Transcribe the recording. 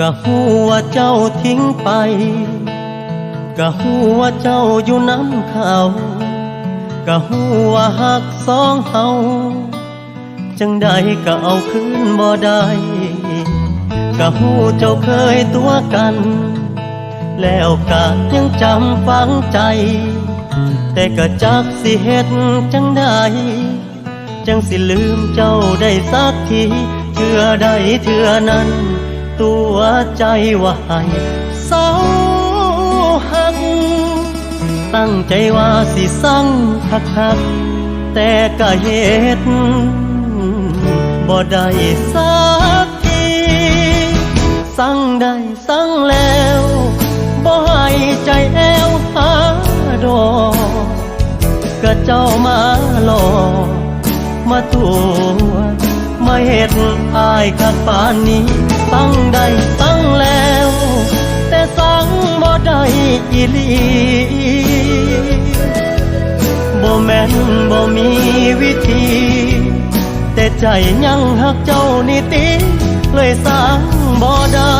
กะหูว่าเจ้าทิ้งไป กะหูว่าเจ้าอยู่น้ำเขา กะหูว่าหักสองเฮาจังใดก็เอาคืนบ่ได้ กะหูเจ้าเคยตัวกัน แล้วกะยังจำฝังใจ แต่ก็จักสิเฮ็ดจังใดจังสิลืมเจ้าได้สักทีเทื่อใดเทื่อนั้น ตัวใจว่าให้เศร้าหัก ตั้งใจว่าสิสั่งคักคักแต่ก็เฮ็ดบ่ได้สักทีสั่งได้สั่งแล้วบ่ให้ใจแอวหาดอกก็เจ้ามาหลอกมาตัวมาเห็ดอายคักปานนี้ สั่งได้สั่งแล้ว แต่สั่งบ่ได้อีหลีบ่แม่นบ่มีวิธี แต่ใจยังหักเจ้านี่ติเลยสั่งบ่ได้